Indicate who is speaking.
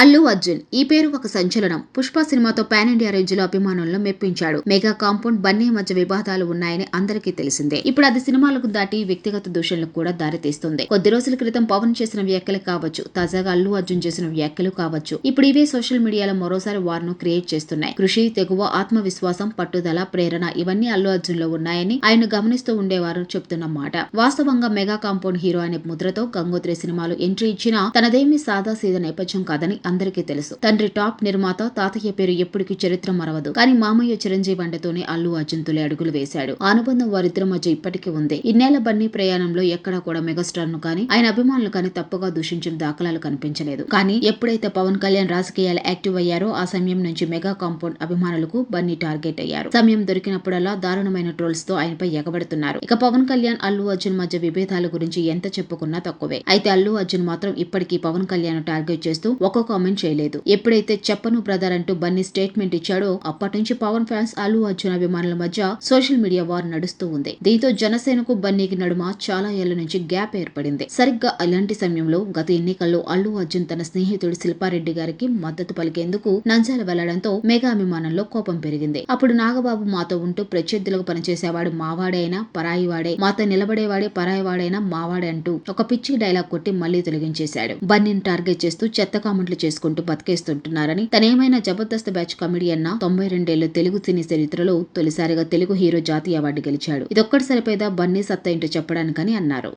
Speaker 1: అల్లు అర్జున్ ఈ పేరు ఒక సంచలనం. పుష్ప సినిమాతో పాన్ ఇండియా రేంజ్లో అభిమానులను మెప్పించాడు. మెగా కాంపౌండ్ బన్నీ మధ్య వివాదాలు ఉన్నాయని అందరికీ తెలిసిందే. ఇప్పుడు అది సినిమాలకు దాటి వ్యక్తిగత దూషణలకు కూడా దారితీస్తుంది. కొద్ది రోజుల క్రితం పవన్ చేసిన వ్యాఖ్యలు కావచ్చు తాజాగా అల్లు అర్జున్ చేసిన వ్యాఖ్యలు కావచ్చు ఇప్పుడు ఇవే సోషల్ మీడియాలో మరోసారి వార్ను క్రియేట్ చేస్తున్నాయి. కృషి తెగువ ఆత్మవిశ్వాసం పట్టుదల ప్రేరణ ఇవన్నీ అల్లు అర్జున్లో ఉన్నాయని ఆయన గమనిస్తూ ఉండేవారు చెప్తున్న మాట. వాస్తవంగా మెగా కాంపౌండ్ హీరో అనే ముద్రతో గంగోత్రి సినిమాలు ఎంట్రీ ఇచ్చినా తనదేమీ సాదా సీదా నేపథ్యం కాదని అందరికీ తెలుసు. తండ్రి టాప్ నిర్మాత తాతయ్య పేరు ఎప్పటికీ చరిత్ర మరవదు. కానీ మామయ్య చిరంజీవి అండతోనే అల్లు అర్జున్ తొలి అడుగులు వేశాడు. అనుబంధం వారిద్దరి మధ్య ఇప్పటికీ ఉంది. ఇన్నేళ్ళ బన్నీ ప్రయాణంలో ఎక్కడా కూడా మెగాస్టార్ను కానీ ఆయన అభిమానులు కానీ తప్పుగా దూషించిన దాఖలాలు కనిపించలేదు. కానీ ఎప్పుడైతే పవన్ కళ్యాణ్ రాజకీయాలు యాక్టివ్ అయ్యారో ఆ సమయం నుంచి మెగా కాంపౌండ్ అభిమానులకు బన్నీ టార్గెట్ అయ్యారు. సమయం దొరికినప్పుడల్లా దారుణమైన ట్రోల్స్తో ఆయనపై ఎగబడుతున్నారు. ఇక పవన్ కళ్యాణ్ అల్లు అర్జున్ మధ్య విభేదాల గురించి ఎంత చెప్పుకున్నా తక్కువే. అయితే అల్లు అర్జున్ మాత్రం ఇప్పటికీ పవన్ కళ్యాణ్ టార్గెట్ చేస్తూ ఒక్కొక్క కామెంట్ చేయలేదు. ఎప్పుడైతే చెప్పను బ్రదర్ అంటూ బన్నీ స్టేట్మెంట్ ఇచ్చాడో అప్పటి నుంచి పవన్ ఫ్యాన్స్ అల్లు అర్జున్ అభిమానుల మధ్య సోషల్ మీడియా వార్ నడుస్తూ ఉంది. దీంతో జనసేనకు బన్నీకి నడుమ చాలా ఏళ్ళ నుంచి గ్యాప్ ఏర్పడింది. సరిగ్గా అలాంటి సమయంలో గత ఎన్నికల్లో అల్లు అర్జున్ తన స్నేహితుడు శిల్పారెడ్డి గారికి మద్దతు పలికేందుకు నంజాల వెళ్ళడంతో మెగా అభిమానంలో కోపం పెరిగింది. అప్పుడు నాగబాబు మాతో ఉంటూ ప్రత్యర్థులకు పనిచేసేవాడు మావాడైనా పరాయివాడే మాతో నిలబడేవాడే పరాయివాడైనా మావాడే అంటూ ఒక పిచ్చి డైలాగ్ కొట్టి మళ్ళీ తొలగించేశాడు. బన్నీని టార్గెట్ చేస్తూ చెత్త కామెంట్లు చేసుకుంటూ బతికేస్తుంటున్నారని తనేమైనా జబర్దస్త్ బ్యాచ్ కమెడియన్న తొంభై రెండేళ్ళ తెలుగు సినీ చరిత్రలో తొలిసారిగా తెలుగు హీరో జాతీయ అవార్డు గెలిచాడు. ఇదొక్కటి సరిపోయేదా? బన్నీ సత్తా ఏంటో చెప్పడానికని అన్నారు.